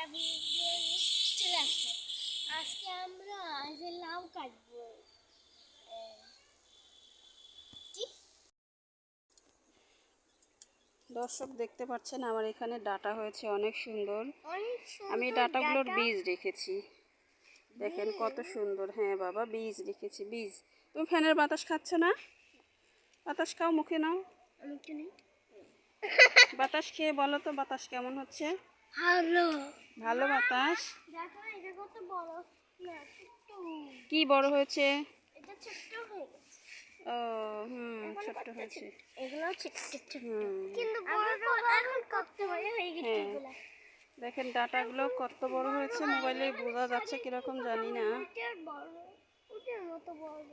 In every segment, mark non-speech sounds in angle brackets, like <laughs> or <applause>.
একটা ভিডিও চলে আসলাম আজকে আমরা যে লাউ কাটবো দর্শক দেখতে পাচ্ছেন আমার এখানে ডাটা হয়েছে অনেক সুন্দর। আমি ডাটাগুলোর বীজ রেখেছি। দেখেন কত সুন্দর। হ্যাঁ বাবা বীজ রেখেছি বীজ। তুমি ফ্যানের বাতাস খাচ্ছ না? বাতাস খাও মুখে নাও। বাতাস খেয়ে বলো তো বাতাস কেমন হচ্ছে? ভালো। ভালো বাতাস? দেখো এটা কত বড়? না কি বড় হয়েছে? এটা ছোট্ট হয়ে গেছে। ও হুম ছোট্ট হয়েছে। এগুলো কিন্তু বড় এখন কত বড় হয়ে গেছে। এগুলো। দেখেন ডাটাগুলো কত বড় হয়েছে মোবাইলে বোঝা যাচ্ছে কীরকম জানি না। মতো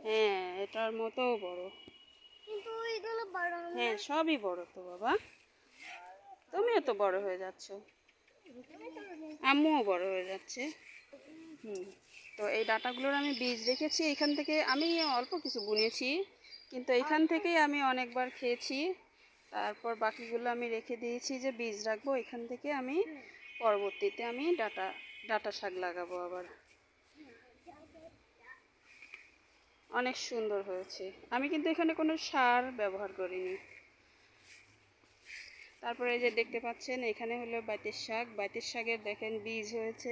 হ্যাঁ এটার মতোও বড়। হ্যাঁ সবই বড় তো বাবা। তুমিও তো বড় হয়ে যাচ্ছ। আম্মুও বড় হয়ে যাচ্ছে। হুম। তো এই ডাটাগুলোর আমি বীজ রেখেছি। এখান থেকে আমি অল্প কিছু বুনেছি, কিন্তু এখান থেকেই আমি অনেকবার খেয়েছি। তারপর বাকিগুলো আমি রেখে দিয়েছি যে বীজ রাখব। এখান থেকে আমি পরবর্তীতে আমি ডাটা ডাটা শাক লাগাবো আবার। অনেক সুন্দর হয়েছে। আমি কিন্তু এখানে কোনো সার ব্যবহার করিনি। তারপরে এই যে দেখতে পাচ্ছেন এখানে হলো বাইতের শাক। বাইতের শাকের দেখেন বীজ হয়েছে।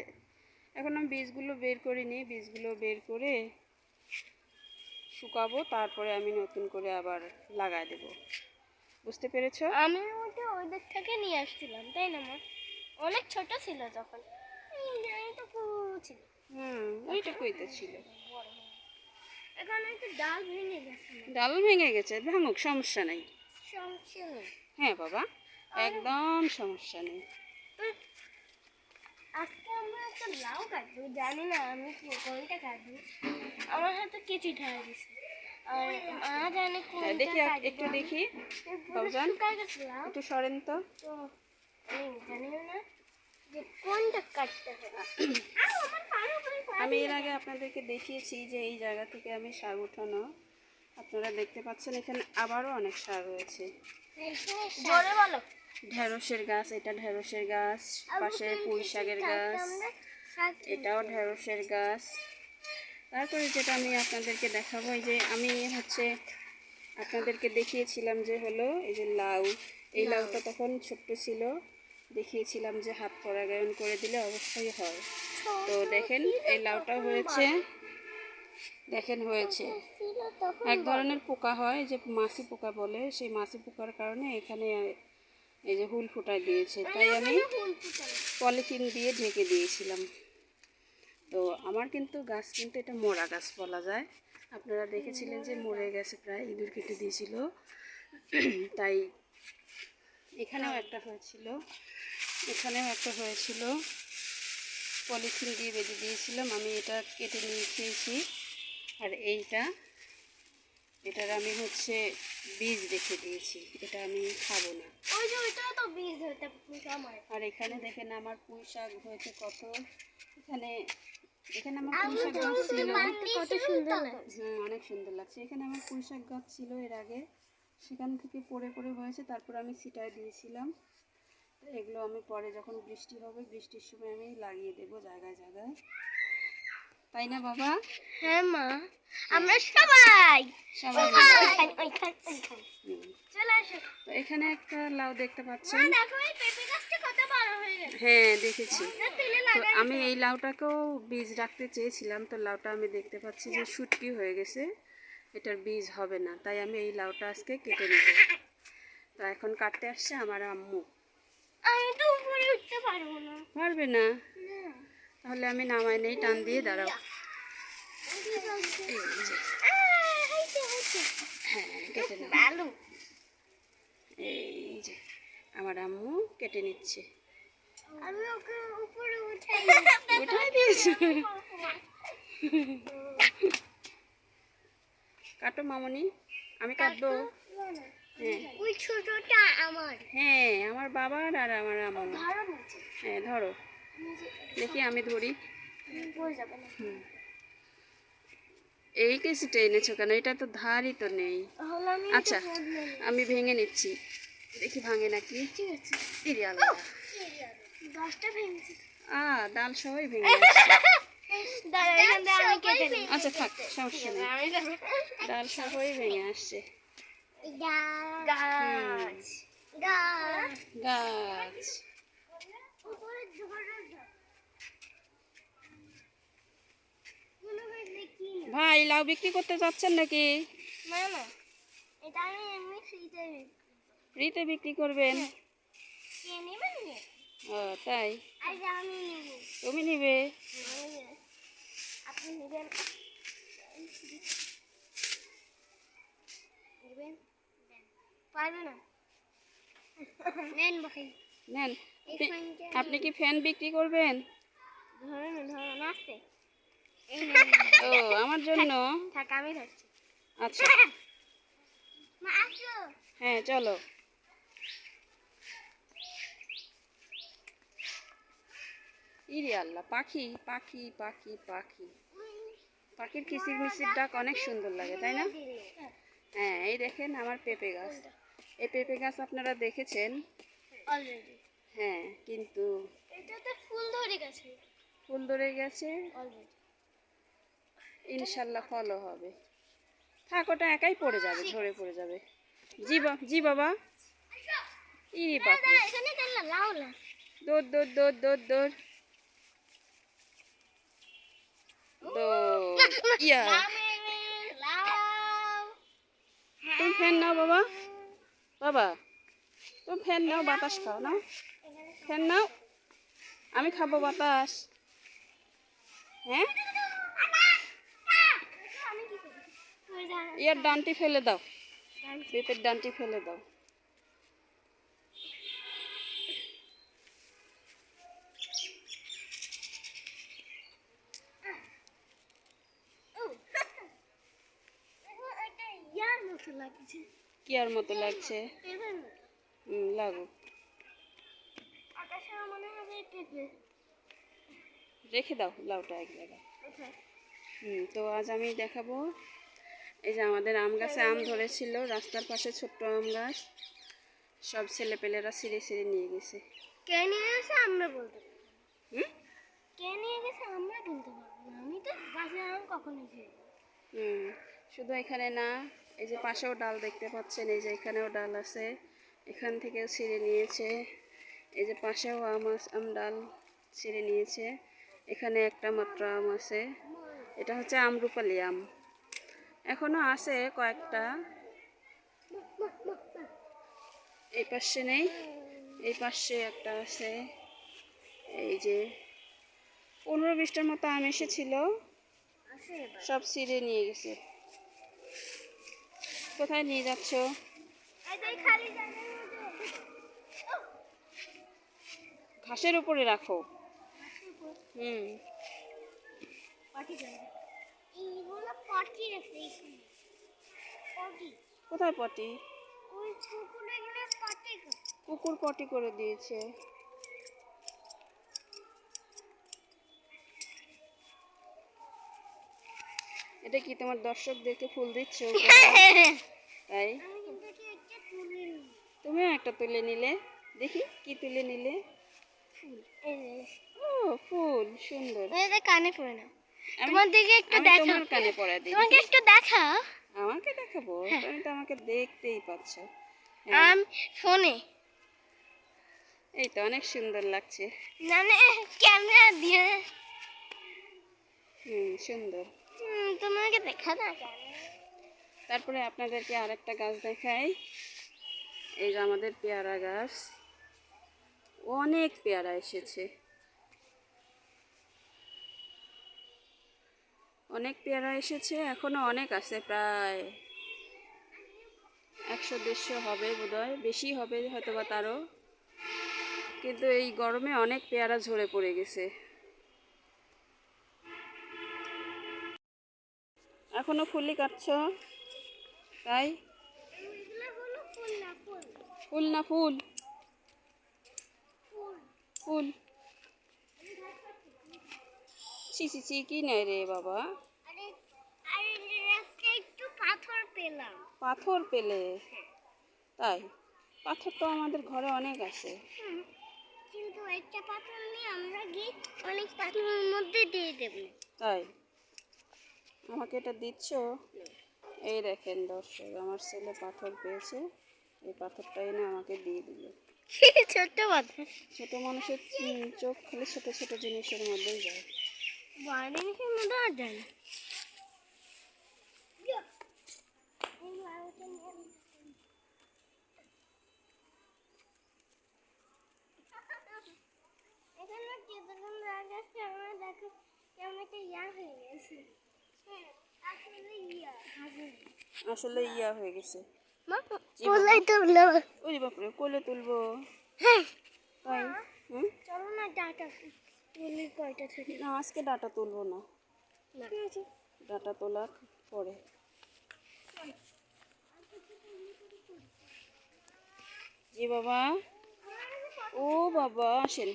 এখন আমি বীজগুলো বের করিনি। বীজগুলো বের করে শুকাবো। তারপরে আমি নতুন করে আবার লাগাই দেব। বুঝতে পেরেছ? আমি ওটা ওদের থেকে নিয়ে আসছিলাম তাই না মা? অনেক ছোট ছিল তখন ছিল। হুম ওইটুকুই তো ছিল। বড় এখানে একটা ডাল ভেঙে গেছে ডাল ভেঙে গেছে। ভাঙুক সমস্যা নেই। সমস্যা নেই। হ্যাঁ বাবা। একদম সমস্যা নেই। আজকে আমরা একটা লাউ কাটবো জানি না আমি কোনটা কাটবো। আমার হাতে কেচি ঢালা দিছে। আর মা জানে কোনটা দেখি একটু দেখি। বাবুজান। একটু সরেন তো। জানিও না যে কোনটা কাটতে হবে। আমি এর আগে আপনাদেরকে দেখিয়েছি যে এই জায়গা থেকে আমি শাক উঠানো। আপনারা দেখতে পাচ্ছেন এখানে আবারও অনেক শাক রয়েছে। জোরে বলো। ঢেঁড়সের গাছ এটা ঢেঁড়সের গাছ পাশে পুঁই শাকের গাছ এটাও ঢেঁড়সের গাছ। তারপরে যেটা আমি আপনাদেরকে দেখাবো এই যে আমি হচ্ছে আপনাদেরকে দেখিয়েছিলাম যে হলো এই যে লাউ। এই লাউটা তখন ছোট্ট ছিল দেখিয়েছিলাম যে হাত পরাগায়ন করে দিলে অবশ্যই হয়। তো দেখেন এই লাউটা হয়েছে। দেখেন হয়েছে। এক ধরনের পোকা হয় যে মাছি পোকা বলে সেই মাছি পোকার কারণে এখানে এই যে হুল ফুটায় দিয়েছে তাই আমি পলিথিন দিয়ে ঢেকে দিয়েছিলাম। তো আমার কিন্তু গাছ কিন্তু এটা মোড়া গাছ বলা যায়। আপনারা দেখেছিলেন যে মরে গেছে প্রায় ইঁদুর কেটে দিয়েছিল। তাই এখানেও একটা হয়েছিল এখানেও একটা হয়েছিল। পলিথিন দিয়ে বেঁধে দিয়েছিলাম আমি এটা কেটে নিয়ে খেয়েছি। আর এইটা এটার আমি হচ্ছে বীজ রেখে দিয়েছি এটা আমি খাব না। ওই যে ওইটা তো বীজ ওইটা আমার আর এখানে দেখেন আমার পুঁই শাক হয়েছে কত। এখানে এখানে আমার পুঁই শাক গাছ ছিল। কত সুন্দর হ্যাঁ অনেক সুন্দর লাগছে। এখানে আমার পুঁই শাক গাছ ছিল এর আগে। সেখান থেকে পড়ে পড়ে হয়েছে তারপর আমি ছিটায় দিয়েছিলাম। এগুলো আমি পরে যখন বৃষ্টি হবে বৃষ্টির সময় আমি লাগিয়ে দেবো জায়গায় জায়গায়। তাই না বাবা? হ্যাঁ মা। আমরা সবাই। সবাই তো এখানে একটা লাউ দেখতে পাচ্ছেন হয়ে গেছে। হ্যাঁ দেখেছি। তো আমি এই লাউটাকেও বীজ রাখতে চেয়েছিলাম তো লাউটা আমি দেখতে পাচ্ছি যে শুটকি হয়ে গেছে। এটার বীজ হবে না তাই আমি এই লাউটা আজকে কেটে নেব। তো এখন কাটতে আসছে আমার আম্মু। আমি তো উপরে উঠতে পারব না। পারবে না? তাহলে আমি নামাই নেই টান দিয়ে দাঁড়াও। এই হ্যাঁ যে আমার আম্মু কেটে নিচ্ছে কাটো মামনি আমি কাটবো হ্যাঁ ওই আমার হ্যাঁ আমার বাবার আর আমার আম্মু ধরো হ্যাঁ ধরো দেখি আমি ধরি হুম। এই কেসিটা এনেছো কেন? এটা তো ধারই তো নেই। আচ্ছা আমি ভেঙে নিচ্ছি। দেখি ভাঙে নাকি? আ ডাল সহই ভেঙে <laughs> আচ্ছা থাক সমস্যা নেই। ডাল সহই ভেঙে আসছে। গাছ। গাছ গাছ উপরে ঝড় ভাই লাউ বিক্রি করতে যাচ্ছেন নাকি? না না এটা আমি এমনি ফ্রিতে ফ্রিতে বিক্রি করবেন? কে? নেবেন ও তাই? আমি নেব। তুমি নিবে? আপনি নেবেন? নেবেন? পারবে না? নেন ভাই নেন। আপনি- কি ফ্যান বিক্রি করবেন? আসতে ও আমার জন্য? থাক আমি ধরছি। আচ্ছা। মা আসো। হ্যাঁ চলো। ইরে আল্লাহ পাখি পাখি পাখি পাখি। পাখির কিচির মিচির ডাক অনেক সুন্দর লাগে তাই না? হ্যাঁ এই দেখেন আমার পেঁপে গাছ। এই পেঁপে গাছ আপনারা দেখেছেন? হ্যাঁ কিন্তু ফুল ধরে গেছে। ফুল ধরে গেছে। অলরেডি ইনশাল্লাহ ফলও হবে। থাক, ওটা একাই পড়ে যাবে, ঝরে পড়ে যাবে। জি বাবা। না দৌড় দৌড় দৌড় দৌড় দৌড়। তুমি ফ্যান নাও বাবা। বাবা, তুমি ফ্যান নাও, বাতাস খাও না? ফ্যান নাও। আমি খাব বাতাস। হ্যাঁ আমি কি করি তুই জানা ইয়ার ডানটি ফেলে দাও। পেঁপের ডানটি ফেলে দাও। কি আর মতো লাগছে? লাগুক। রেখে দাও লাউটা এক জায়গায়। হুম তো আজ আমি দেখাবো এই যে আমাদের আম গাছে আম ধরেছিল রাস্তার পাশে ছোট্ট আম গাছ। সব ছেলেপেলেরা ছিঁড়ে ছিঁড়ে নিয়ে গেছে। কে নিয়ে গেছে আমরা বলতে হুম? কে নিয়ে গেছে আমরা বলতে পারব আমি তো গাছের আম কখনো হুম শুধু এখানে না এই যে পাশেও ডাল দেখতে পাচ্ছেন এই যে এখানেও ডাল আছে। এখান থেকেও ছিঁড়ে নিয়েছে। এই যে পাশেও আম আম ডাল ছিঁড়ে নিয়েছে। এখানে একটা মাত্র আম আছে। এটা হচ্ছে আমরুপালি আম। এখনও আছে কয়েকটা। এই পাশে নেই, এই পাশে একটা আছে। এই যে পনেরো বিশটার মতো আম এসেছিল। সব ছিঁড়ে নিয়ে গেছে। কোথায় নিয়ে যাচ্ছ? ঘাসের উপরে রাখো। হুম। এইগুলো পটি রেখে পটি। কোথায় পটি? ওই পটি কুকুর পটি করে দিয়েছে। এটা কি তোমার দর্শকদেরকে ফুল দিচ্ছ <laughs> তাই? তুমিও একটা তুলে নিলে। দেখি কি তুলে নিলে? ফুল ও ফুল সুন্দর। কানে পড়ে না তোমার দিকে একটু দেখা তোমার কানে পড়া দিই। তোমাকে একটু দেখা আমাকে দেখাবো? তুমি তো আমাকে দেখতেই পাচ্ছ। আম ফোনে এই তো অনেক সুন্দর লাগছে। মানে ক্যামেরা দিয়ে। হুম সুন্দর। হুম, তোমাকে দেখা না তারপরে আপনাদেরকে আরেকটা গাছ দেখাই। এই যে আমাদের পেয়ারা গাছ। অনেক পেয়ারা এসেছে। অনেক পেয়ারা এসেছে, এখনও অনেক আছে, প্রায় একশো দেড়শো হবে বোধহয়, বেশি হবে হয়তো বা তারও। কিন্তু এই গরমে অনেক পেয়ারা ঝরে পড়ে গেছে। এখনও ফুলই কাটছ? তাই? ফুল না ফুল। ফুল। ছি ছি ছি কি নেয় রে বাবা? আরে আরে আজকে একটু পাথর পেলাম। পাথর পেলে? তাই? পাথর তো আমাদের ঘরে অনেক আছে। কিন্তু একটা পাথর নিয়ে আমরা গিয়ে অনেক পাথরের মধ্যে দিয়ে দেবো। তাই? আমাকে এটা দিচ্ছ? এই দেখেন দর্শক আমার ছেলে পাথর পেয়েছে। এই পাথরটা এনে আমাকে দিয়ে দিল। <laughs> ছোট্ট পাথর। ছোট মানুষের চোখ খালি ছোট ছোট জিনিসের মধ্যেই যায়। বড় জিনিসের মধ্যে আর যায় না এখানে কতক্ষণ লাগাচ্ছে আমরা দেখো কেমন একটা ইয়া হয়ে গেছে হ্যাঁ আসলে ইয়া আসলে ইয়া হয়ে গেছে। মা জি বলাই তো হলো ওই বাপরে কোলে তুলবো। হ্যাঁ। তাই হুম? চলো না ডাটা তুলি কয়টা থেকে? না আজকে ডাটা তুলবো না। ডাটা তোলার পরে। জি বাবা। ও বাবা আসেন।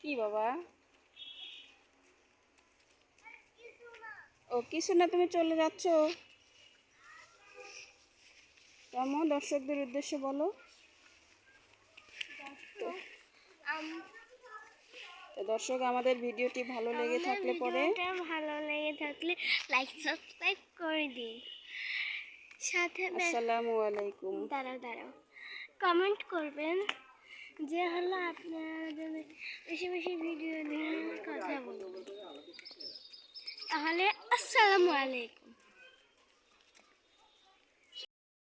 কি বাবা? ও কিছু না তুমি চলে যাচ্ছ? কেমন দর্শকদের উদ্দেশ্যে বলো? তো দর্শক আমাদের ভিডিওটি ভালো লেগে থাকলে পরে ভালো লেগে থাকলে লাইক সাবস্ক্রাইব করে দিন। সাথে আসসালামু আলাইকুম। দাঁড়াও দাঁড়াও। কমেন্ট করবেন যে হলো আপনাদের বেশি বেশি ভিডিও নিয়ে কথা বলবেন তাহলে আসসালামু আলাইকুম।